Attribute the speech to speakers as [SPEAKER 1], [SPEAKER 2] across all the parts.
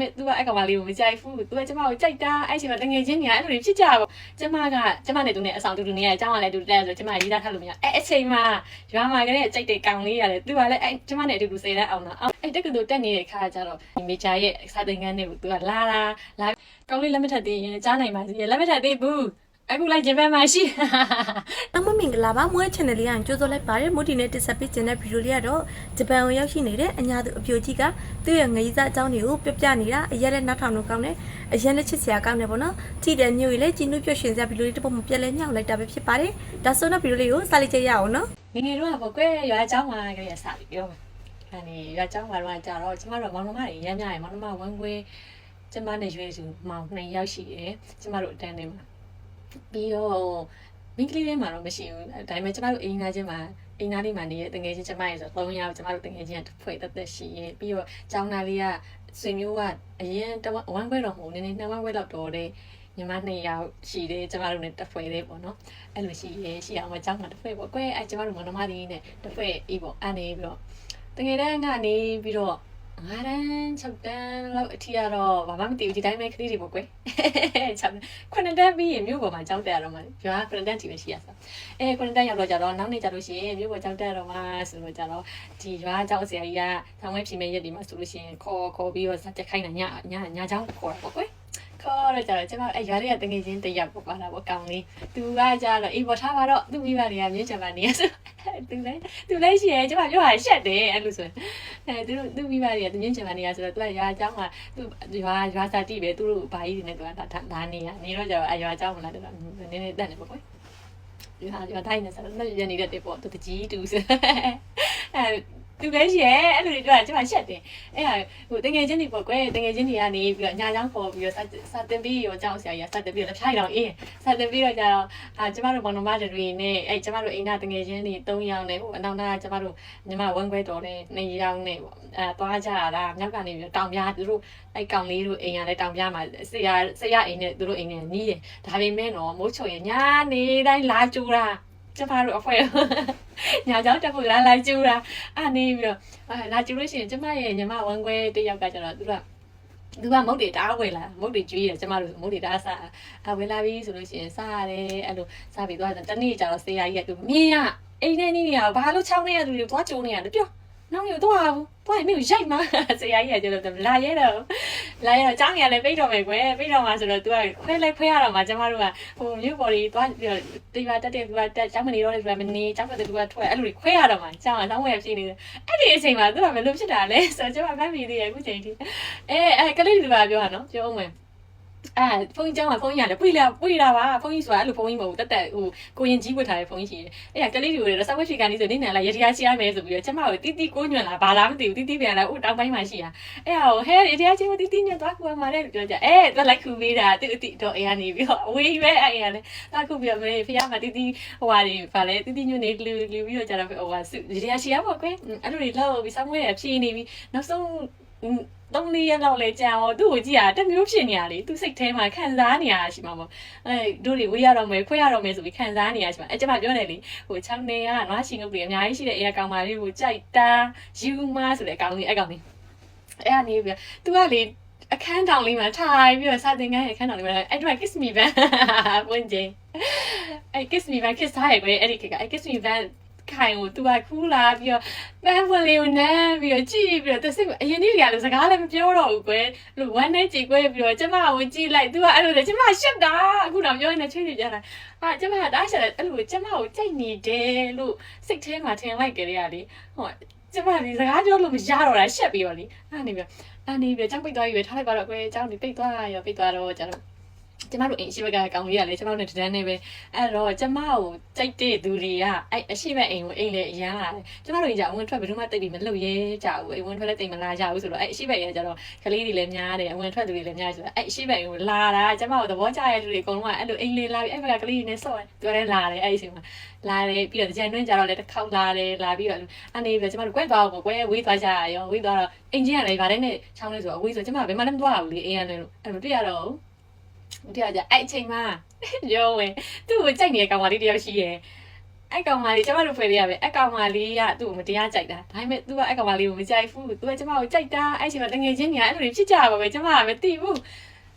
[SPEAKER 1] မဲ့ तू ကအဲ့ကောင်မလေးကိုမကြိုက်ဘူး तू ကကျမကိုကြိုက်တာအဲ့ချိန်မှာတငယ်ချင်းတွေကအဲ့လိုတွေဖြစ်ကြပေါ့ကျမကကျမနဲ့သူနဲ့အဆောင်တူတူနေရအကြောင်းကလည်းတူတက်ဆိုကျမရေးသားထားလို့မရအဲ့အချိန်မှာရွာမှာကလေးကြိုက်တဲ့ကောင်လေးရတယ် तू ကလည်းအဲ့ကျမနဲ့အတူတူစေတဲ့အောင်တော့အဲ့တက်ကတူတက်နေတဲ့ခါကျတော့မေဂျာရဲ့စာသင်ခန်းတွေကို तू ကလာလာလာကောင်လေးလက်မထက်သေးရင်ကြားနိုင်ပါစီလက်မထက်သေးဘူး အခုလိုက်ဂျပန်မှာရှိ
[SPEAKER 2] အမမင်္ဂလာပါမွေး channel လေးကကြိုးစိုးလိုက်ပါတယ်မို့ဒီနေ့တက်ဆက်ပေးခြင်းတဲ့ဗီဒီယိုလေးကတော့ဂျပန်ကိုရောက်ရှိနေတဲ့အညာသူအပြိုကြီးကသူ့ရဲ့ငရီးစားအကြောင်းတွေကိုပြပြနေတာအရက်နဲ့နောက်ထောင်လို့ကောင်းတယ်အရက်နဲ့ချစ်စရာကောင်းတယ်ပေါ့နော်ကြည့်တဲ့မျိုးကြီးလည်းကြည်နုပြည့်ရှင်စရာဗီဒီယိုလေးတစ်ပုဒ်မပြက်လဲညှောက်လိုက်တာပဲဖြစ်ပါတယ်ဒါဆိုတော့ဗီဒီယိုလေးကိုစလိုက်ကြရအောင်နော်
[SPEAKER 1] ငယ်ငယ်တော့ပေါ့ကွယ်ရွာเจ้าမှာကလေးစပြီးပြောမယ်။အဲဒီရွာเจ้าမှာတော့ကြာတော့ကျမတို့မောင်နှမတွေရမ်းများရယ်မောင်နှမဝမ်းခွေးကျမနဲ့ရွေးစုမောင်နှစ်ယောက်ရှိတယ်။ကျမတို့အတန်းထဲမှာ ပြီးတော့မိန်းကလေးတွေမှာတော့မရှိဘူး။ဒါပေမဲ့ကျမတို့အိမ်သားချင်းမှာအိမ်သားလေးမှာနေတဲ့တငယ်ချင်းကျမရဲ့ဆိုတော့၃ယောက်ကျမတို့တငယ်ချင်းကတစ်ဖွဲ့တက်တက်ရှိရယ်ပြီးတော့ကျောင်းသားလေးကဆွေမျိုးကအရင်တဝဝမ်းခွဲတော့မဟုတ်နည်းနည်းနှစ်ဝမ်းခွဲတော့တော်တယ်ညီမနှစ်ယောက်ရှိတယ်ကျမတို့ ਨੇ တစ်ဖွဲ့လေးပေါ့နော်အဲ့လိုရှိရဲရှိအောင်မကြောက်မှာတစ်ဖွဲ့ပေါ့ကွယ်အဲ့ကျမတို့မနမဒီနဲ့တစ်ဖွဲ့အေးပေါ့အဲ့နေပြီးတော့တကယ်တမ်းကနေပြီးတော့ ငါးတန်း6တန်းလောက်အထိကတော့ဘာမှမသိဘူးဒီတိုင်းပဲကလေးတွေပေါ့ကွယ်6တန်း9တန်းပြီးရင်မြို့ပေါ်မှာကြောက်တက်ရတော့မှရွာ9တန်းတီပဲရှိရဆိုအဲ9တန်းရောက်တော့ကြတော့နောက်နေ့ကြလို့ရှိရင်မြို့ပေါ်ကြောက်တက်ရတော့မှဆိုတော့ကြတော့ဒီရွာကြောက်ဆရာကြီးကထောင်ဝဲဖြေမဲ့ရက်ဒီမှာဆိုလို့ရှိရင်ခေါ်ခေါ်ပြီးတော့စက်တက်ခိုင်းတာညညညချောင်းခေါ်တာပေါ့ကွယ် ခေါ်တော့ကြတော့ကျမအဲ့ရွာလေးကတကယ်ချင်းတရက်ပေါ့ပါလားပေါ့ကောင်းလေးသူကကြတော့အေးပေါ်ထားပါတော့သူ့မိဘတွေကမြင်းချင်ပါနေရဆိုသူလည်းသူလည်းရှိရဲကျမပြောတာရှက်တယ်အဲ့လိုဆိုအဲသူတို့သူ့မိဘတွေကမြင်းချင်ပါနေရဆိုတော့သူကရွာအကြောင်းကသူ့ရွာရွာစာတိပဲသူတို့ဘာကြီးတွေနဲ့သူကဒါနေရနေတော့ကြတော့အရွာအကြောင်းမလားတော့နည်းနည်းတက်နေပေါ့ကွရွာရွာတိုင်းနဲ့ဆိုတော့ရနေတဲ့တေပေါ့သူတကြီးတူဆိုအဲ သူလည်းရှိရဲအဲ့လိုတွေပြောတာကျမရှက်တယ်အဲ့ဟာဟိုတငယ်ချင်းတွေပေါ့ကွယ်တငယ်ချင်းတွေကနေပြီးတော့ညာချောင်းပေါ်ပြီးတော့စာတင်ပြီးရောကြောက်ဆရာကြီးစာတင်ပြီးတော့ဖြိုက်တော့အေးစာတင်ပြီးတော့ကြတော့အာကျမတို့ဘောင်နမတွေနဲ့အဲ့ကျမတို့အိမ်သားတငယ်ချင်းတွေ၃ယောက်နဲ့ဟိုအနောက်သားကျမတို့ညီမဝမ်းခွဲတော်တဲ့နှစ်ယောက်နဲ့ပေါ့အဲသွားကြတာမြောက်ကနေပြီးတောင်ပြားသူတို့အဲ့ကောင်လေးတို့အိမ်ကလည်းတောင်ပြားမှာဆရာဆရာအိမ်နဲ့သူတို့အိမ်နဲ့နီးတယ်ဒါပေမဲ့တော့မိုးချုံရညာနေတိုင်းလာကြူတာ ကျမတို့အဖွဲညာကြောင်တက်ဖို့လာလာကြူတာအဲ့နေပြီးတော့အဲလာကြူလို့ရှိရင်ကျမရဲ့ညီမဝမ်းခွဲတစ်ယောက်ကကျတော့သူကသူကမုတ်တွေတားဝယ်လာမုတ်တွေကျွေးတယ်ကျမတို့မုတ်တွေတားစားအဝယ်လာပြီဆိုလို့ရှိရင်စားရတယ်အဲ့လိုစားပြီးသွားတယ်တနေ့ကျတော့ဆေးရကြီးကသူမြင်ရအိမ်ထဲနေနေရဘာလို့ချောင်းနေရသူတွေသွားကြုံနေရတယ်ပြောနောက်ရတော့ဘူးသွားရင်မင်းကိုရိုက်မှာဆေးရကြီးကကျတော့လာရဲတော့ လာရတော့ကြောင်းကြီးကလည်းပိတ်တော့မယ်ကွယ်ပိတ်တော့မှဆိုတော့ तू ကခွဲလိုက်ခွဲရတော့မှကျမတို့ကဟိုမြို့ပေါ်ကြီးသွားတိပါတက်တယ်သူကတက်ကြောင်းမနေတော့လေသူကမနေကြောင်းတက်တယ်သူကထွက်အဲ့လိုတွေခွဲရတော့မှကြောင်းကလောင်းဝယ်ဖြစ်နေတယ်အဲ့ဒီအချိန်မှာ तू ကဘယ်လိုဖြစ်တာလဲဆိုတော့ကျမဖမ်းမိသေးရဲ့အခုချိန်ထိအဲအဲကလေးတွေကပြောတာနော်ပြောအောင်မယ် အဲဖုန်းကြီးကျောင်းကဖုန်းကြီးရတယ်ပွေလာပွေလာပါဖုန်းကြီးဆိုတာအဲ့လိုဖုန်းကြီးမဟုတ်ဘူးတက်တက်ဟိုကိုရင်ကြီးဝတ်ထားတဲ့ဖုန်းကြီးရှိတယ်အဲ့ကကလေးတွေကိုလည်းစောက်ဝက်ဖြေကန်လေးဆိုနေနေလာရတရားချရမယ်ဆိုပြီးတော့ကျမကိုတီးတီးကိုညွန့်လာဘာလားမသိဘူးတီးတီးပြန်လာဥတောင်းပိုင်းမှာရှိတာအဲ့ဟိုဟဲရတရားချင်းတီးတီးညွန့်သွားကူမှာတဲ့ပြောကြအဲသူလိုက်ခူပေးတာသူအတိတော့အေးကနေပြီးတော့အဝေးပဲအဲ့ရလဲသွားခုပြီးတော့မေဖះမှာတီးတီးဟိုဟာတွေဗာလဲတီးတီးညွန့်နေလူလူပြီးတော့ကြတော့ဟိုဟာရတရားချရပါကွယ်အဲ့လိုတွေလောက်ပြီးစောင်းဝဲရဖြေနေပြီးနောက်ဆုံး သုံးလေးရက်လောက်လဲကြာတော့သူ့ကိုကြည့်ရတမျိုးဖြစ်နေရလေသူစိတ်ထဲမှာခံစားနေရရှိမှာပေါ့အဲတို့တွေဝေးရတော့မယ်ခွဲရတော့မယ်ဆိုပြီးခံစားနေရရှိမှာအဲကျမပြောနေလေဟို6နေကနွားရှင်ငုတ်တွေအများကြီးရှိတဲ့အေးကောင်မလေးကိုကြိုက်တာယူမဆိုတဲ့အကောင်လေးအကောင်လေးအဲ့ကနေပြီးသူကလေအခန်းတောင်လေးမှာထိုင်ပြီးတော့စာသင်ခန်းရဲ့အခန်းတောင်လေးမှာအဲ့တော့ kiss me van ဝင်ကြအဲ့ kiss me van kiss ထားရကွယ်အဲ့ဒီကအဲ့ kiss me van ခိုင်ကိုသူကခူးလာပြီးတော့ပန်းပွင့်လေးကိုနမ်းပြီးတော့ကြည့်ပြီးတော့သူစိတ်အရင်နေ့တွေကလည်းစကားလည်းမပြောတော့ဘူးကွယ်လို့ဝမ်းနဲ့ကြည်ကွယ်ပြီးတော့ကျမကိုကြည့်လိုက်သူကအဲ့လိုလေကျမရှက်တာအခုတော့ပြောနေချွေးချွေးကြတာဟာကျမကတားရှက်တယ်အဲ့လိုကျမကိုကြိုက်နေတယ်လို့စိတ်ထဲမှာထင်လိုက်ကြရလေဟိုကျမဒီစကားပြောလို့မရတော့တာရှက်ပြီးတော့လေအဲ့နေပြီးအဲ့နေပြီးကျောင်းပိတ်သွားပြီပဲထားလိုက်ပါတော့ကွယ်ကျောင်းဒီပိတ်သွားရောပိတ်သွားတော့ကျတော့ ကျမတို့အိမ်ရှိဘက်ကကောင်လေးကလည်းကျမတို့နဲ့တန်းနေပဲအဲ့တော့ကျမကိုကြိုက်တဲ့သူတွေကအဲ့အရှိဘက်အိမ်ကိုအိမ်လေအရန်လာတယ်ကျမတို့ကြီးကအဝင်ထွက်ဘယ်သူမှတိတ်ပြီးမလုပ်ရဲကြဘူးအိမ်ဝင်ထွက်လည်းတိတ်မလာကြဘူးဆိုတော့အဲ့အရှိဘက်ရဲ့ကျတော့ကလေးတွေလည်းများတယ်အဝင်ထွက်သူတွေလည်းများတယ်ဆိုတော့အဲ့အရှိဘက်အိမ်ကိုလာတာကျမကိုသဘောကျတဲ့လူတွေအကုန်လုံးကအဲ့လိုအိမ်လေးလာပြီးအဲ့ဘက်ကကလေးတွေနဲ့ဆော့တယ်သူလည်းလာတယ်အဲ့ဒီအချိန်မှာလာတယ်ပြီးတော့ကြံတွင်းကြတော့လည်းတစ်ခေါက်လာတယ်လာပြီးတော့အနေပြီးကျမတို့ကွဲသွားအောင်ကွဲဝေးသွားကြရရောဝေးသွားတော့အိမ်ကြီးကလည်းဗာတဲ့နဲ့ချောင်းလေးဆိုတော့ဝေးဆိုကျမဘယ်မှလည်းမသွားဘူးလေအိမ်ရတယ်လို့အဲ့မတွေ့ရတော့ဘူး တရားကြအဲ့အချိန်မှာရောဝင်သူ့ကိုကြိုက်နေတဲ့ကောင်မလေးတယောက်ရှိရဲ့ အဲ့ကောင်မလေးကျမတို့ဖေလေးရပဲအဲ့ကောင်မလေးကသူ့ကိုမတရားကြိုက်တာဒါပေမဲ့ तू ကအဲ့ကောင်မလေးကိုမကြိုက်ဘူး तू ကကျမကိုကြိုက်တာအဲ့ချိန်မှာတငယ်ချင်းတွေကအဲ့လိုတွေဖြစ်ကြပါပဲကျမကမသိဘူး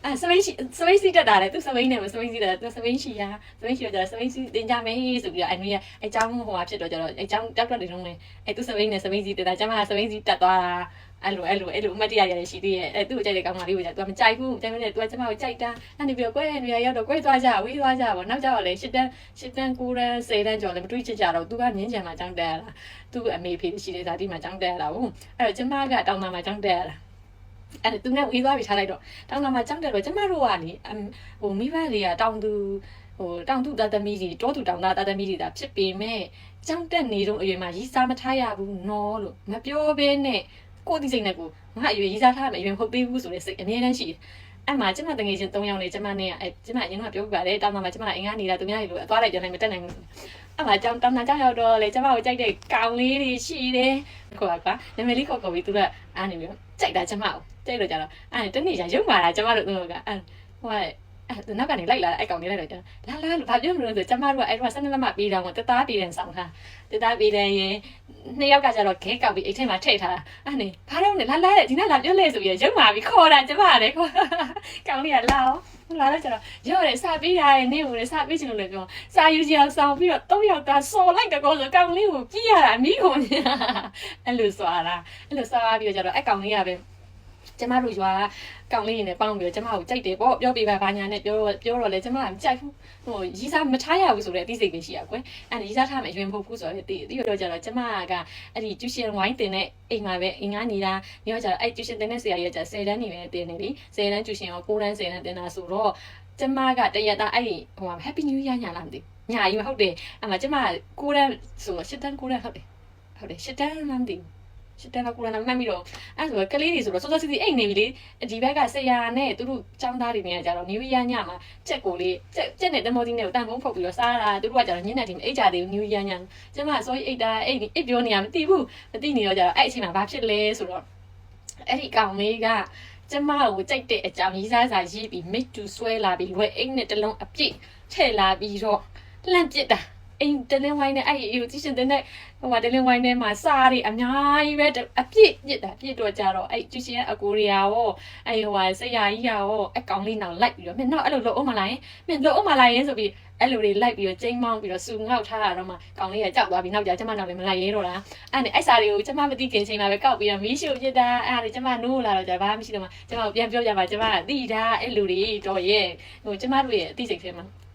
[SPEAKER 1] အဲစပိန်ရှိစပိန်စီတက်တာလေသူစပိန်နဲ့မစပိန်စီတက်တာသူစပိန်ရှိရစပိန်ရှိတော့ကျတော့စပိန်စီတင်ကြမယ်ဆိုပြီးတော့အဲ့မျိုးအဲ့ចောင်းဟိုမှာဖြစ်တော့ကျတော့အဲ့ចောင်းတက်တက်တွေလုံးလေအဲ့သူစပိန်နဲ့စပိန်စီတက်တာကျမကစပိန်စီတက်သွားတာ အဲ့လိုအဲ့လိုအဲ့လိုအမတ်တရားရတယ်ရှိသေးရဲ့အဲ့သူ့ကိုကြိုက်တဲ့ကောင်မလေးကိုကြာ तू ကမကြိုက်ဘူးကြိုက်မနဲ့ तू ကကျမကိုကြိုက်တာအဲ့နေပြီးတော့ကွဲနေရရောက်တော့ကွဲသွားကြဝေးသွားကြပါနောက်ကြတော့လေရှစ်တန်းရှစ်တန်းကိုတန်းဆယ်တန်းကျော်လည်းမတွေးချစ်ကြတော့ तू ကမြင်းချံမှာကြောင်းတက်ရတာသူ့အမေဖေရှိတဲ့ဇာတိမှာကြောင်းတက်ရတာဟုတ်အဲ့တော့ကျမကတောင်းတာမှာကြောင်းတက်ရတာအဲ့ဒါသူနဲ့ဝေးသွားပြီးထားလိုက်တော့တောင်းတာမှာကြောင်းတက်တော့ကျမတို့ကလေဟိုမိဘတွေကတောင်းသူဟိုတောင်သူသားသမီးကြီးတောသူတောင်သားသားသမီးတွေဒါဖြစ်ပေမဲ့ကြောင်းတက်နေတော့အရွယ်မှာရီးစားမထားရဘူးနော်လို့မပြောဘဲနဲ့ ကိုယ့်ဒီစိတ်နဲ့ကိုငါအရွယ်ရီးစားထားမယ်အရွယ်မဟုတ်သေးဘူးဆိုတဲ့စိတ်အမြဲတမ်းရှိတယ်အဲ့မှာကျမတငယ်ချင်း၃ယောက်နေကျမနဲ့အဲကျမအရင်ကပြောပြပါတယ်တောင်းတာမှာကျမအင်္ဂါနေတာသူများတွေလိုအသွားလိုက်ကြတယ်မတက်နိုင်ဘူးအဲ့မှာကြောင်းတောင်းတာကြောင်းရောက်တော့လေကျမကိုကြိုက်တဲ့ကောင်လေးတွေရှိတယ်ခေါ်ပါကွာနာမည်လေးခေါ်ခေါ်ပြီးသူကအားနေပြီးကြိုက်တာကျမကိုကြိုက်တော့ကြတော့အဲ့တနေ့ကျရုံမာတာကျမတို့တို့ကအဲ့ဟိုက အဲ့နောက်ကနေလိုက်လာတဲ့အဲ့ကောင်လေးလိုက်တော့ကျလာလာလို့ဘာပြောမလို့ဆိုကျမတို့ကအဲ့တော့ဆန်းလက်မပြေးတောင်ကိုတသားပြေးတယ်ဆောင်ထားတသားပြေးတယ်ရင်နှစ်ယောက်ကကျတော့ခဲကောက်ပြီးအိတ်ထဲမှာထည့်ထားတာအဲ့နေဘာတော့လဲလာလာတဲ့ဒီနေ့လာပြောလဲဆိုပြီးရုံမာပြီးခေါ်တာကျမကလည်းခေါ်ကောင်လေးကလာအောင်လာတော့ကျတော့ရော့တယ်စာပေးတာရဲ့နေဦးလေစာပေးချင်လို့လည်းပြောစာယူချင်အောင်ဆောင်ပြီးတော့သုံးယောက်သားစော်လိုက်တကောဆိုကောင်လေးကိုကြည့်ရတာအမိကုန်အဲ့လိုစွာတာအဲ့လိုစွာပြီးတော့ကျတော့အဲ့ကောင်လေးကပဲ ကျမတို့ရွာကောင်လေးနဲ့ပေါင်းပြီးတော့ကျမကိုကြိုက်တယ်ပေါ့ပြောပြပါဘာညာနဲ့ပြောပြောတော့လေကျမကမကြိုက်ဘူးဟိုရီးစားမထားရဘူးဆိုတဲ့အသိစိတ်ပဲရှိရကွယ်အဲ့ရီးစားထားမယ်အရင်မဟုတ်ဘူးဆိုတော့တည်တည်တော့ကျတော့ကျမကအဲ့ဒီကျူရှင်ဝိုင်းတင်တဲ့အိမ်မှာပဲအင်္ဂါနေတာညောကျတော့အဲ့ကျူရှင်တင်တဲ့ဆရာကြီးကကျ10တန်းနေပဲတင်နေပြီ10တန်းကျူရှင်ရော9တန်း10တန်းတင်တာဆိုတော့ကျမကတရက်သားအဲ့ဟို Happy New Year ညာလားမသိဘူးညာကြီးဟုတ်တယ်အဲ့မှာကျမ9တန်းဆိုတော့10တန်း9တန်းဟုတ်တယ်ဟုတ်တယ်10တန်းလားမသိဘူးရှစ် တန်းကကိုရနာမှတ်ပြီးတော့အဲ့ဆိုကလေးတွေဆိုတော့စောစောစီစီအိတ်နေပြီလေဒီဘက်ကဆရာနဲ့သူတို့ចောင်းသားတွေနေကြတော့နေဝီယာညမှာကြက်ကိုလေးကြက်ကြက်နဲ့တမောတီနဲ့ကိုတန်ဖုံးဖုတ်ပြီးတော့စားတာသူတို့ကကြတော့ညနေတိုင်းအိတ်ကြသေးဘူးနေဝီယာညကျမစောအိတ်တာအိတ်အိတ်ပြောနေရမသိဘူးမသိနေတော့ကြတော့အဲ့အချိန်မှာဘာဖြစ်လဲဆိုတော့အဲ့ဒီကောင်လေးကကျမကိုကြိုက်တဲ့အကြောင်းရေးစားစာရေးပြီးမိတ်တူဆွဲလာပြီးလွယ်အိတ်နဲ့တလုံးအပြည့်ထည့်လာပြီးတော့လှန့်ပစ်တာ အိမ်တလင်းဝိုင်းနဲ့အဲ့ဒီတီရှင်တဲ့ဟိုမှာတလင်းဝိုင်းထဲမှာစားတွေအများကြီးပဲအပြည့်ပြစ်တာပြစ်တော့ကြတော့အဲ့တီရှင်ရဲ့အကိုရီယာရောအဲ့ဟိုဟာဆရာကြီးရောအကောင်လေးနောက်လိုက်ပြီးတော့မင်းတော့အဲ့လိုလုပ်အောင်မလားမင်းလုပ်အောင်မလားရင်ဆိုပြီးအဲ့လိုတွေလိုက်ပြီးတော့ကျိန်းမောင်းပြီးတော့စူငေါက်ထားတာတော့မှကောင်လေးကကြောက်သွားပြီးနောက်ကြကျမနောက်လည်းမလိုက်ရဲတော့လားအဲ့နဲ့အဲ့စာတွေကိုကျမမသိခင်ချိန်မှာပဲကောက်ပြီးတော့မီးရှို့ပြစ်တာအဲ့ဒါတွေကျမနိုးလာတော့ကြဘာမှမရှိတော့မှကျမကိုပြန်ပြောကြပါကျမကသိတာအဲ့လိုတွေတော့ရဲ့ဟိုကျမတို့ရဲ့အသိစိတ်ထဲမှာ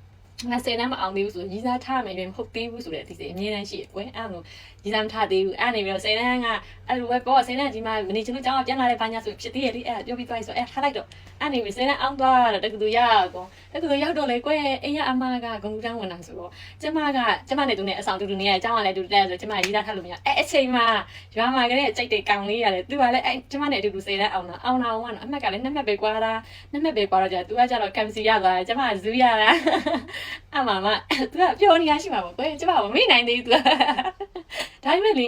[SPEAKER 1] ငါစေတမ်းမအောင်သေးဘူးဆိုရင်ကြီးစားထားမယ်ရင်မဟုတ်သေးဘူးဆိုတဲ့အသိစိတ်အမြဲတမ်းရှိရကွယ်အဲ့လိုကြီးစားမထားသေးဘူးအဲ့နေပြီးတော့စေတမ်းကအဲ့လိုပဲပေါ့စေတမ်းဒီမှာမနေချင်လို့ကြောင်းပြန်လာတဲ့ဘာညာဆိုဖြစ်သေးရဲ့လေအဲ့ပြောပြီးသွားပြီဆိုအဲ့ထားလိုက်တော့အဲ့နေပြီးစေတမ်းအောင်သွားတော့တက္ကသိုလ်ရောက်ကောတက္ကသိုလ်ရောက်တော့လေကွယ်အိမ်ရအမကဂုံတန်းဝင်တာဆိုတော့ကျမကကျမနဲ့သူနဲ့အဆောင်တူတူနေရအကြောင်းကလည်းတူတဲ့ဆိုကျမရေးသားထားလို့မရအဲ့အချိန်မှာရွာမှာကလေးကြိုက်တဲ့ကောင်လေးရတယ်သူကလည်းအဲ့ကျမနဲ့အတူတူစေတမ်းအောင်တာအောင်တာအောင်ကတော့အမှတ်ကလည်းနှစ်မှတ်ပဲကွာတာနှစ်မှတ်ပဲကွာတော့ကြာသူကကြတော့ကမ်စီရသွားတယ်ကျမကဇူးရတာအမမသူကပြောနေရရှိမှာပေါ့ကွယ်ကျမကမမေ့နိုင်သေးဘူးသူကဒါပေမဲ့လေ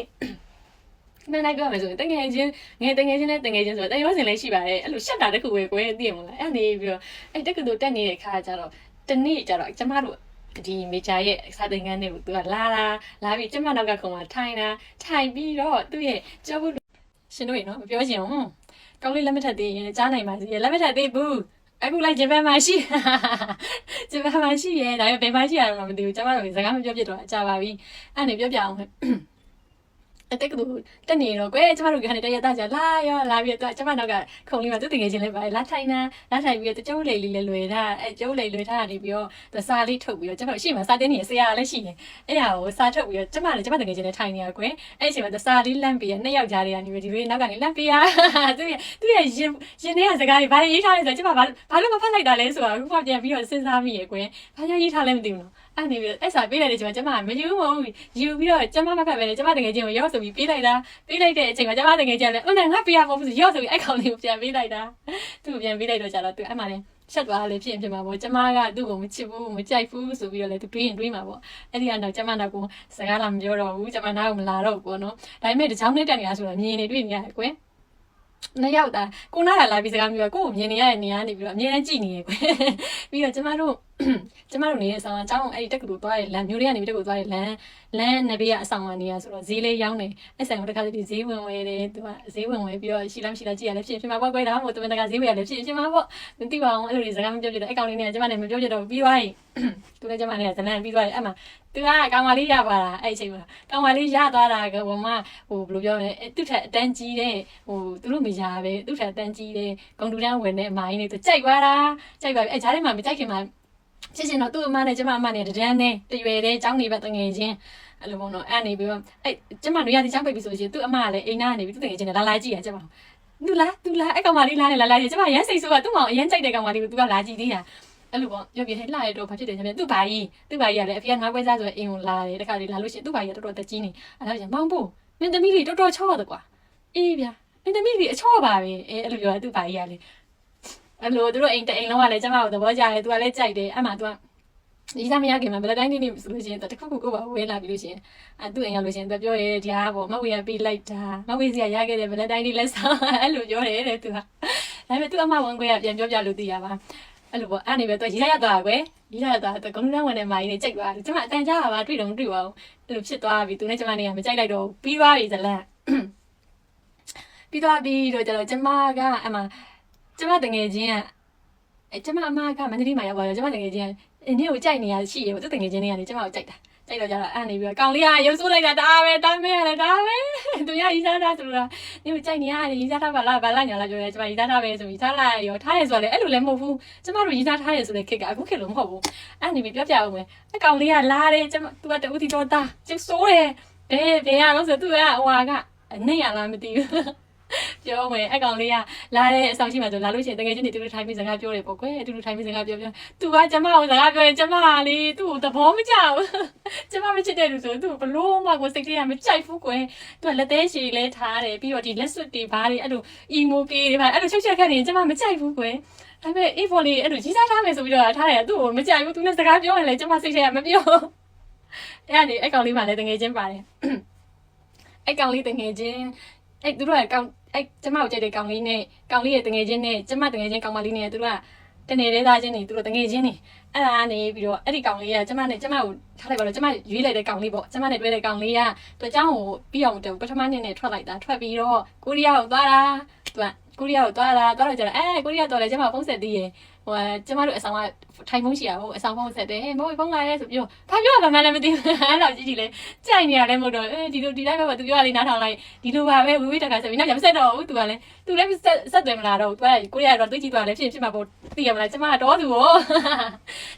[SPEAKER 1] မနိုင်ပြောမယ်ဆိုရင်တငယ်ချင်းငယ်တငယ်ချင်းနဲ့တငယ်ချင်းဆိုတော့တယောစင်လည်းရှိပါတယ်အဲ့လိုရှက်တာတခုပဲကွယ်သိရမလားအဲ့နေပြီးတော့အဲ့တက္ကသိုလ်တက်နေတဲ့ခါကျတော့တနေ့ကျတော့ကျမတို့ဒီမေဂျာရဲ့စာသင်ခန်းတွေကိုသူကလာလာလာပြီးကျမနောက်ကခုံမှာထိုင်တာထိုင်ပြီးတော့သူ့ရဲ့ကြောဘူးရှင်တို့ရေနော်မပြောချင်ဘူးကောင်းလေးလက်မထက်သေးရင်ကြားနိုင်ပါစေလက်မထက်သေးဘူး အခုလိုက်ဂျပန်မှာရှိဂျပန်မှာရှိရဲဒါပေမဲ့ဘယ်မှာရှိရတော့မသိဘူးကျမတို့စကားမပြောပြတော့အကြပါပြီအဲ့နေပြောပြအောင်အ တက်ကတူတက်နေတော့ကွယ်ကျမတို့ကနေတရတာကြလာရောလာပြီးတော့ကျမနောက်ကခုံလေးမှာသူတငယ်ချင်းလေးပါလာထိုင်နာလာထိုင်ပြီးတော့ကျုပ်လေးလေးလေးလွယ်တာအဲကျုပ်လေးလွယ်ထားတာနေပြီးတော့သူစာလေးထုတ်ပြီးတော့ကျမတို့ရှေ့မှာစာတင်းနေဆရာလည်းရှိနေအဲ့ဒါကိုစာထုတ်ပြီးတော့ကျမလည်းကျမတငယ်ချင်းနဲ့ထိုင်နေရကွယ်အဲ့အချိန်မှာသူစာလေးလန့်ပြီးရနှစ်ယောက်ကြားတွေကနေပြီးဒီလိုနောက်ကနေလန့်ပြီးရသူရဲ့သူရဲ့ရင်ရင်ထဲကစကားတွေဘာရေးထားလဲဆိုတော့ကျမဘာဘာလို့မဖတ်လိုက်တာလဲဆိုတာအခုမှပြန်ပြီးတော့စဉ်းစားမိရကွယ်ဘာကြောင့်ရေးထားလဲမသိဘူးနော် အဲ့နေပြီးအဲ့စာပေးလိုက်တဲ့ချိန်မှာကျမကမယူမဟုတ်ယူပြီးတော့ကျမမဖတ်ပဲလေကျမတကယ်ချင်းကိုရောက်ဆိုပြီးပေးလိုက်တာပေးလိုက်တဲ့အချိန်မှာကျမတကယ်ချင်းလည်းအုံနဲ့ငါပေးရမဟုတ်ဘူးရောက်ဆိုပြီးအဲ့ကောင်လေးကိုပြန်ပေးလိုက်တာသူ့ကိုပြန်ပေးလိုက်တော့ကျတော့သူအဲ့မှာလည်းချက်သွားလေဖြစ်ရင်ဖြစ်မှာပေါ့ကျမကသူ့ကိုမချစ်ဘူးမကြိုက်ဘူးဆိုပြီးတော့လေသူတွေးရင်တွေးမှာပေါ့အဲ့ဒီကတော့ကျမတော့ကိုစကားလာမပြောတော့ဘူးကျမနားကိုမလာတော့ဘူးပေါ့နော်ဒါပေမဲ့တချောင်းနဲ့တက်နေတာဆိုတော့မြင်နေတွေ့နေရတယ်ကွယ်နှစ်ယောက်သားကိုနာလာလာပြီးစကားပြောကိုကိုမြင်နေရတဲ့နေရာနေပြီးတော့အမြဲတမ်းကြည်နေရယ်ကွပြီးတော့ကျမတို့ကျမတို့နေတဲ့အဆောင်အကြောင်းအဲ့ဒီတက်ကတူသွားတဲ့လမ်းမျိုးတွေကနေပြီးတက်ကတူသွားတဲ့လမ်းလမ်းနဘေးကအဆောင်ကနေရဆိုတော့ဈေးလေးရောင်းနေအဲ့ဆိုင်ကိုတခါတည်းဈေးဝင်ဝဲတယ်သူကဈေးဝင်ဝဲပြီးတော့ရှိလားမရှိလားကြည့်ရလဲဖြစ်ဖြစ်မှာပေါ့ကွယ်ဒါမှမဟုတ်တမန်တကာဈေးဝယ်ရလဲဖြစ်ဖြစ်မှာပေါ့မသိပါဘူးအဲ့လိုတွေစကားမပြောပြတော့အဲ့ကောင်လေးနဲ့ကျမနဲ့မပြောပြတော့ပြီးသွားရင်သူလည်းကျမနဲ့ဇလန်ပြီးသွားရင်အဲ့မှာသူကကောင်မလေးရပါလားအဲ့အချိန်မှာကောင်မလေးရသွားတာကဘာမှဟိုဘယ်လိုပြောမလဲသူ့ထက်အတန်းကြီးတဲ့ဟိုသူတို့မရပဲသူ့ထက်အတန်းကြီးတဲ့ကွန်ပျူတာဝင်တဲ့အမိုင်းနေသူကြိုက်သွားတာကြိုက်ပါပြီအဲ့ဂျားထဲမှာမကြိုက်ခင်မှာ ဖြစ်ရှင်တော့သူ့အမနဲ့ကျမအမနဲ့တဒန်းနဲ့တရွယ်တဲ့ចောင်းနေပဲတငယ်ချင်းအဲ့လိုပေါ့နော်အဲ့နေပြီးတော့အဲ့ကျမတို့ရတဲ့ចောင်းပိတ်ပြီဆိုရင်သူ့အမကလည်းအိမ်နာကနေပြီးသူ့တငယ်ချင်းနဲ့လာလာကြည့်ရကျမသူလားသူလားအဲ့ကောင်မလေးလားနဲ့လာလာကြည့်ကျမရမ်းစိတ်ဆိုးကသူ့မောင်အရမ်းကြိုက်တဲ့ကောင်မလေးကိုသူကလာကြည့်သေးတာအဲ့လိုပေါ့ပြောပြဟဲ့လာရတော့ဘာဖြစ်တယ်ဆိုရင်သူ့ဘာကြီးသူ့ဘာကြီးကလည်းအဖေကငါးပွဲစားဆိုရင်အိမ်ကိုလာတယ်တခါလေးလာလို့ရှိရင်သူ့ဘာကြီးကတော်တော်တက်ကြီးနေအဲ့ဒါကျမောင်ဖို့မင်းသမီးလေးတော်တော်ချော့တယ်ကွာအေးဗျာမင်းသမီးလေးအချော့ပါပဲအဲအဲ့လိုပြောတာသူ့ဘာကြီးကလည်း အဲ့လိုသူတို့အိမ်တအိမ်လုံးကလည်းကျမကိုသဘောကျတယ်သူကလည်းကြိုက်တယ်အဲ့မှာသူကဒီသားမရခင်မှာဘယ်လိုတိုင်းနေနေဆိုလို့ရှိရင်တခုခုကိုပါဝဲလာပြီလို့ရှိရင်အဲသူ့အိမ်ကလို့ရှိရင်သူပြောရဲဒီဟာပေါ့မဝေရပေးလိုက်တာမဝေစီကရခဲ့တယ်ဘယ်လိုတိုင်းနေလဲဆောင်းအဲ့လိုပြောတယ်တဲ့သူကဒါပေမဲ့သူ့အမဝန်ခွဲကပြန်ပြောပြလို့သိရပါအဲ့လိုပေါ့အဲ့နေပဲသူရီရရသွားကွယ်ရီရရသွားသူကဂုံတန်းဝင်တဲ့မာကြီးနဲ့ကြိုက်သွားတယ်ကျမအတန်ကြားပါတွေ့တော့မတွေ့ပါဘူးအဲ့လိုဖြစ်သွားပြီသူနဲ့ကျမနဲ့ကမကြိုက်လိုက်တော့ပြီးသွားပြီဇလန်ပြီးသွားပြီတော့ကျတော့ကျမကအမ ကျမတငယ်ချင်းကအဲကျမအမကမန္တလေးမှာရောက်သွားတော့ကျမတငယ်ချင်းကနင်းကိုကြိုက်နေရရှိရေသူတငယ်ချင်းတွေကနေကျမကိုကြိုက်တာကြိုက်တော့ကျတော့အဲ့နေပြီးတော့ကောင်လေးကရုပ်ဆိုးလိုက်တာဒါပဲတားမဲရတယ်ဒါပဲသူရရီစားတာဆိုတော့နင်းကိုကြိုက်နေရတယ်ရီစားတာပါလားပါလားညာလားပြောတယ်ကျမရီစားတာပဲဆိုပြီးထားလိုက်ရောထားရဆိုတော့လေအဲ့လိုလည်းမဟုတ်ဘူးကျမတို့ရီစားထားရဆိုတဲ့ခက်ကအခုခက်လို့မဟုတ်ဘူးအဲ့နေပြီးပြောပြအောင်မယ်အကောင်လေးကလာတယ်ကျမသူကတူတီတော့တာကျဆိုးတယ်ဘယ်ဘယ်ရလို့ဆိုသူကဟိုဟာကနေရလားမသိဘူး ပြောမယ်အကောင်လေးကလာတဲ့အဆောင်ရှိမှဆိုလာလို့ရှိရင်တကယ်ချင်းနေတူတူထိုင်ပြီးစကားပြောတယ်ပေါ့ကွယ်တူတူထိုင်ပြီးစကားပြောပြောသူကကျမကိုစကားပြောရင်ကျမကလေသူ့ကိုသဘောမကျဘူးကျမမချစ်တဲ့လူဆိုသူ့ဘလို့မှကိုစိတ်ထဲကမကြိုက်ဘူးကွယ်သူကလက်သေးရှည်လဲထားတယ်ပြီးတော့ဒီလက်စွပ်တွေဘားတွေအဲ့လိုအီမိုကေတွေဘာအဲ့လိုချုပ်ချက်ခတ်နေကျမမကြိုက်ဘူးကွယ်ဒါပေမဲ့အေးဖော်လေးအဲ့လိုကြီးစားထားမယ်ဆိုပြီးတော့ထားတယ်သူ့ကိုမကြိုက်ဘူးသူနဲ့စကားပြောရင်လည်းကျမစိတ်ထဲကမပြောအဲ့ကနေအဲ့ကောင်လေးမှလည်းတငယ်ချင်းပါတယ်အဲ့ကောင်လေးတငယ်ချင်းအဲ့သူတို့ကကောင် အဲ့ကျမကိုကြိုက်တဲ့ကောင်လေးနဲ့ကောင်လေးရဲ့တငယ်ချင်းနဲ့ကျမတငယ်ချင်းကောင်မလေးနဲ့သူတို့ကတနေသေးသားချင်းနေသူတို့တငယ်ချင်းနေအဲ့ဒါနေပြီးတော့အဲ့ဒီကောင်လေးကကျမနဲ့ကျမကိုထားလိုက်ပါတော့ကျမရွေးလိုက်တဲ့ကောင်လေးပေါ့ကျမနဲ့တွေ့တဲ့ကောင်လေးကသူအကြောင်းကိုပြီးအောင်တူပထမနေ့နဲ့ထွက်လိုက်တာထွက်ပြီးတော့ကိုရီးယားကိုသွားတာသူကကိုရီးယားကိုသွားတာသွားတော့ကျတော့အဲကိုရီးယားတော်လဲကျမဖုန်းဆက်သေးရဲ့ ဟိုကျမတို့အဆောင်ကထိုင်ဖုန်းရှိရဟုတ်အဆောင်ဖုန်းဆက်တယ်မဟုတ်ဖုန်းလာရဲဆိုပြီးတော့ဘာပြောတာမှလည်းမသိဘူးအဲ့တော့ကြည့်ကြည့်လေကြိုက်နေရလဲမဟုတ်တော့အဲဒီလိုဒီတိုင်းပဲသူပြောရလေးနားထောင်လိုက်ဒီလိုပါပဲဝီဝီတက်ကဆက်ပြီးနောက်ကျမဆက်တော့ဘူးသူကလည်းသူလည်းဆက်ဆက်တယ်မလားတော့သူကကိုရီးယားတော့တွေးကြည့်သွားတယ်ဖြစ်ဖြစ်မှာပေါ့သိရမလားကျမကတော့သူကို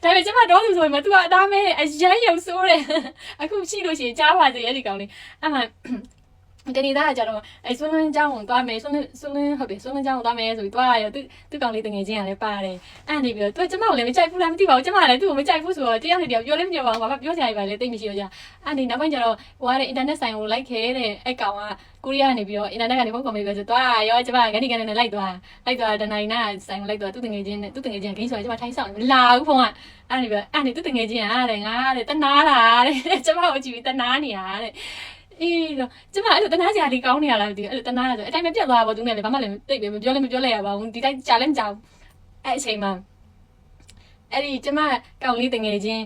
[SPEAKER 1] ဒါပေမဲ့ကျမတော့သူဆိုရင်မသူကအသားမဲအရန်ရုပ်ဆိုးတယ်အခုရှိလို့ရှိရင်ကြားပါစေအဲ့ဒီကောင်လေးအမှ တနေ့သားကကျတော့အဲဆွန်းလွန်းကျောင်းကိုသွားမယ်ဆွန်းလွန်းဆွန်းလွန်းဟုတ်ပြီဆွန်းလွန်းကျောင်းကိုသွားမယ်ဆိုပြီးသွားရရောသူသူကောင်လေးတငယ်ချင်းကလည်းပါတယ်အဲ့နေပြီးတော့သူကကျမကိုလည်းမကြိုက်ဘူးလားမသိပါဘူးကျမကလည်းသူ့ကိုမကြိုက်ဘူးဆိုတော့တရားနဲ့တရားပြောလည်းမပြောပါဘူးဘာမှပြောချင်ရပါလေတိတ်မရှိတော့ကြအဲ့နေနောက်ပိုင်းကျတော့ဟိုကလည်း internet ဆိုင်ကိုလိုက်ခဲတဲ့အဲ့ကောင်ကကိုရီးယားနေပြီးတော့ internet ကနေဖုန်းကွန်ပျူတာဆိုသွားရရောကျမကဂဏိကန်နဲ့လိုက်သွားလိုက်သွားတနိုင်နာဆိုင်ကိုလိုက်သွားသူ့တငယ်ချင်းနဲ့သူ့တငယ်ချင်းကဂိမ်းဆိုတော့ကျမထိုင်းဆောင်မလာဘူးဖုန်းကအဲ့နေပြီးတော့အဲ့နေသူ့တငယ်ချင်းကတဲ့ငါတဲ့တနာတာတဲ့ကျမကိုကြည့်ပြီးတနာနေတာတဲ့ အေးတော့ကျမအဲ့လိုတနာစရာလေးကောင်းနေရလားမသိဘူးအဲ့လိုတနာရဆိုအတိုင်းမပြတ်သွားပါဘူးသူနဲ့လည်းဘာမှလည်းတိတ်ပဲမပြောလည်းမပြောလိုက်ရပါဘူးဒီတိုင်းကြာလည်းမကြောက်အဲ့အချိန်မှာအဲ့ဒီကျမကောင်လေးတငယ်ချင်း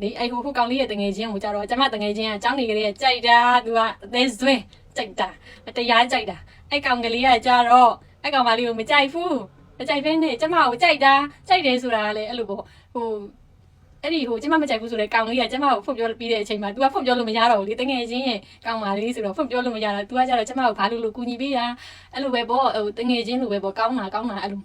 [SPEAKER 1] ဒီအဲ့ဟိုဟိုကောင်လေးရဲ့တငယ်ချင်းကိုကြတော့ကျမတငယ်ချင်းကကြောင်းနေကလေးကကြိုက်တာသူကအသေးဆွဲကြိုက်တာတရားကြိုက်တာအဲ့ကောင်ကလေးကကြတော့အဲ့ကောင်မလေးကိုမကြိုက်ဘူးမကြိုက်ဘဲနဲ့ကျမကိုကြိုက်တာကြိုက်တယ်ဆိုတာကလည်းအဲ့လိုပေါ့ဟို အဲ့ဒီဟိုကျမမကြိုက်ဘူးဆိုတဲ့ကောင်လေးကကျမကိုဖွင့်ပြောပြီးတဲ့အချိန်မှာ तू ကဖွင့်ပြောလို့မရတော့ဘူးလေတငယ်ချင်းရဲ့ကောင်မလေးဆိုတော့ဖွင့်ပြောလို့မရတော့ तू ကကြတော့ကျမကိုဘာလို့လို့ကူညီပေးတာအဲ့လိုပဲပေါ့ဟိုတငယ်ချင်းလိုပဲပေါ့ကောင်းတာကောင်းတာအဲ့လို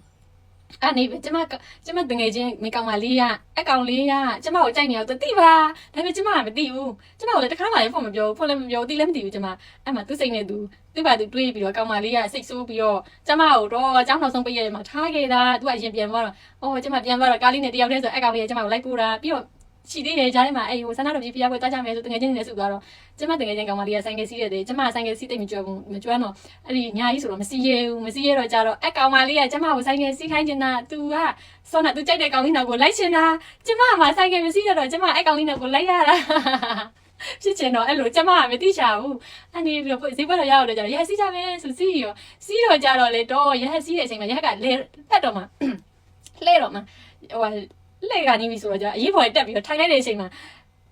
[SPEAKER 1] အဲ့နေပဲကျမကျမတငယ်ချင်းမိကောင်မလေးကအကောင်လေးကကျမကိုကြိုက်နေတော့တိပါဒါပေမဲ့ကျမကမသိဘူးကျမကိုလည်းတခါမှလည်းဖွင့်မပြောဘူးဖွင့်လည်းမပြောဘူးတိလည်းမသိဘူးကျမအဲ့မှာသူစိတ်နဲ့သူသူ့ဘာသူတွေးပြီးတော့ကောင်မလေးကစိတ်ဆိုးပြီးတော့ကျမကိုတော့အเจ้าနောက်ဆုံးပိတ်ရမှာထားခဲ့တာသူကအရင်ပြန်သွားတော့အော်ကျမပြန်သွားတော့ကားလေးနဲ့တယောက်တည်းဆိုအဲ့ကောင်လေးကကျမကိုလိုက်ပို့တာပြီးတော့ ရှိသေးတယ်ကြားထဲမှာအဲ့ဟိုဆန္ဒတော်ကြီးဖျားပွဲတွားကြမယ်ဆိုတကယ်ချင်းနေစုသွားတော့ကျမတကယ်ချင်းကောင်မလေးကဆိုင်ကစီးရတယ်ကျမဆိုင်ကစီးတိတ်မကြွဘူးမကြွမ်းတော့အဲ့ဒီညာကြီးဆိုတော့မစီးရဘူးမစီးရတော့ကြတော့အဲ့ကောင်မလေးကကျမကိုဆိုင်ကစီးခိုင်းချင်တာ तू ကစောနာ तू ကြိုက်တဲ့ကောင်လေးနောက်ကိုလိုက်ချင်တာကျမကမှဆိုင်ကမစီးရတော့ကျမအဲ့ကောင်လေးနောက်ကိုလိုက်ရတာဖြစ်ချင်တော့အဲ့လိုကျမကမသိချဘူးအဲ့ဒီလိုဈေးဘက်တော့ရောက်တော့ကြတော့ရဟစီးကြမယ်ဆိုစီးရောစီးတော့ကြတော့လေတော့ရဟစီးတဲ့အချိန်မှာရဟကလဲတက်တော့မှလှဲတော့မှဟို လှဲကနေပြီဆိုတော့ကြအရေးပေါ်တက်ပြီးတော့ထိုင်နေတဲ့အချိန်မှာ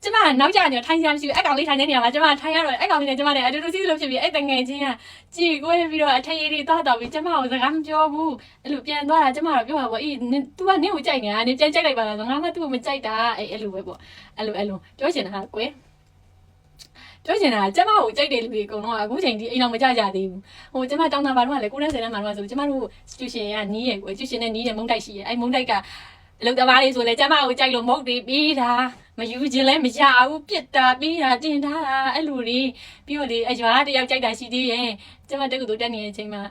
[SPEAKER 1] ကျမကနောက်ကျနေထိုင်စရာမရှိဘူးအဲ့ကောင်လေးထိုင်နေနေရမှာကျမထိုင်ရတော့အဲ့ကောင်လေးနဲ့ကျမနဲ့အတူတူစီးလို့ဖြစ်ပြီးအဲ့တငယ်ချင်းကကြည်ကိုပြီးတော့အထရေးတွေသွားတော့ပြီးကျမကိုစကားမပြောဘူးအဲ့လိုပြန်သွားတာကျမတော့ပြောပါဘောအေး तू ကနင့်ကိုကြိုက်နေတာနင်ပြန်ကြိုက်လိုက်ပါလားငါမှ तू ကိုမကြိုက်တာအဲ့အဲ့လိုပဲပေါ့အဲ့လိုအဲ့လိုပြောချင်တာဟာကွယ်ပြောချင်တာကကျမကိုကြိုက်တဲ့လူတွေအကုန်လုံးကအခုချိန်ဒီအိမ်အောင်မကြကြသေးဘူးဟိုကျမတောင်းတာဘာလို့လဲကိုနဲ့ဆယ်တန်းမှာတော့ဆိုကျမတို့စတူရှင်ကနီးရယ်ကိုစတူရှင်နဲ့နီးရယ်မုံတိုက်ရှိရယ်အဲ့မုံတိုက်က အလုပ်သမားလေးဆိုလဲကျမကိုကြိုက်လို့မဟုတ်တွေပြီးတာမယူခြင်းလဲမရဘူးပြစ်တာပြီးတာတင်ထားတာအဲ့လူတွေပြီးတော့လေအရွာတယောက်ကြိုက်တာရှိသေးရဲ့ကျမတက္ကသိုလ်တက်နေတဲ့အချိန်မှာ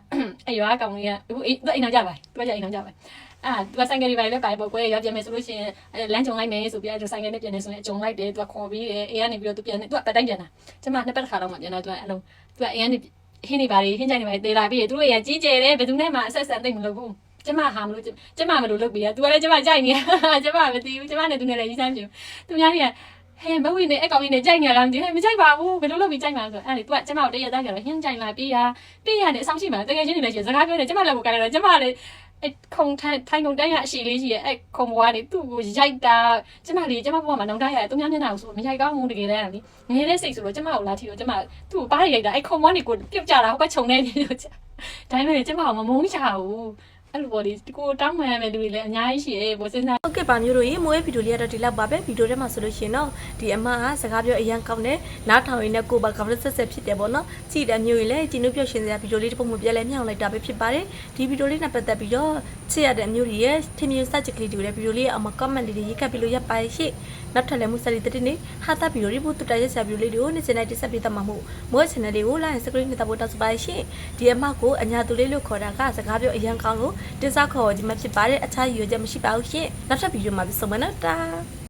[SPEAKER 1] အရွာကောင်လေးကအခုအိမ်အိမ်အောင်ကြပါသူကကြအိမ်အောင်ကြပါအာသူကဆိုင်ကလေးပဲပဲပါပေါ့ကွယ်ရောက်ပြန်မယ်ဆိုလို့ရှိရင်လမ်းကြုံလိုက်မယ်ဆိုပြီးအဲ့ဒါဆိုင်ကလေးနဲ့ပြန်နေဆိုရင်ကြုံလိုက်တယ်သူကခေါ်ပြီးတယ်အေးကနေပြီးတော့သူပြန်နေသူကပတ်တိုင်းပြန်တာကျမနှစ်ပတ်တစ်ခါတော့မှပြန်တော့သူကအလုံးသူကအိမ်ကနေဟင်းနေပါလေဟင်းကြိုင်နေပါလေတေးလာပြီးသူတို့ရကြီးကျယ်တယ်ဘယ်သူနဲ့မှအဆက်ဆက်သိမ့်မလို့ဘူး ကျမဟာမလို့ကျမမလို့လုပ်ပြီးရသူကလည်းကျမကြိုက်နေကျမမသိဘူးကျမနဲ့သူနဲ့လည်းကြီးစမ်းပြသူများတွေကဟဲ့မဝိနေအကောင်လေးနဲ့ကြိုက်နေလားမသိဘူးဟဲ့မကြိုက်ပါဘူးဘယ်လိုလုပ်ပြီးကြိုက်မှာဆိုအဲ့ဒီသူကကျမကိုတရက်သားကြတော့ဟင်းကြိုင်လာပြီးရပြီးရနဲ့အဆောင်ရှိမှာတကယ်ချင်းနေလည်းရှိစကားပြောနေကျမလည်းကိုကြိုက်တယ်ကျမလည်းအဲ့ခုံထိုင်ထိုင်ကုန်တန်းရအရှိလေးရှိရဲ့အဲ့ခုံဘွားနေသူ့ကိုရိုက်တာကျမလေးကျမဘွားမှာနောင်တရတယ်သူများမျက်နှာကိုဆိုမရိုက်ကောင်းဘူးတကယ်တမ်းလေငယ်တဲ့စိတ်ဆိုတော့ကျမကိုလာထီတော့ကျမသူ့ကိုပါးရိုက်တာအဲ့ခုံဘွားနေကိုပြုတ်ကြတာဟိုဘက်ခြုံနေနေလို့ကျဒါပေမဲ့ကျမကမမုန်းချဘူး အဲ့လိုပေါ့လေကိုတောင်းမှန်ရမယ်လူတွေလည်းအများကြီးရှိရဲ့ဘိုးစင်းစား
[SPEAKER 2] ဟုတ်ကဲ့ပါမျိုးတို့ရေမိုးရဲ့ဗီဒီယိုလေးကတော့ဒီလောက်ပါပဲဗီဒီယိုထဲမှာဆိုလို့ရှိရင်တော့ဒီအမကစကားပြောအရန်ကောင်းတယ်နားထောင်ရင်းနဲ့ကိုယ်ပါကောင်းဆက်ဆက်ဖြစ်တယ်ပေါ့နော်ကြည့်တဲ့မျိုးရင်လည်းကျင်းတို့ပြောရှင်စရာဗီဒီယိုလေးတစ်ပုဒ်မှပြလဲမြောက်လိုက်တာပဲဖြစ်ပါတယ်ဒီဗီဒီယိုလေးနဲ့ပတ်သက်ပြီးတော့ချစ်ရတဲ့မျိုးတွေရဲ့ထင်မြင်စချက်ကလေးတွေကိုလည်းဗီဒီယိုလေးအမ comment လေးတွေရေးကပ်ပြီးလို့ရပါရှိ နောက်ထပ်လည်းမူစလီတတိနေဟာတာဗီဒီယိုလေးပို့တူတရဆက်ဗီဒီယိုလေးတွေကိုနေ့စဉ်တိုင်းတိဆက်ပေးတတ်မှာမို့မိုး channel လေးကို like subscribe နဲ့တပ်ဖို့တောက်စပါရှိဒီအမကိုအညာသူလေးလို့ခေါ်တာကစကားပြောအရန်ကောင်းလို့တင်စားခေါ်ခြင်းမဖြစ်ပါတယ်အခြားရည်ရွယ်ချက်မရှိပါဘူးရှင်နောက်ထပ်ဗီဒီယိုမှာပြန်ဆုံမယ်နော်တာ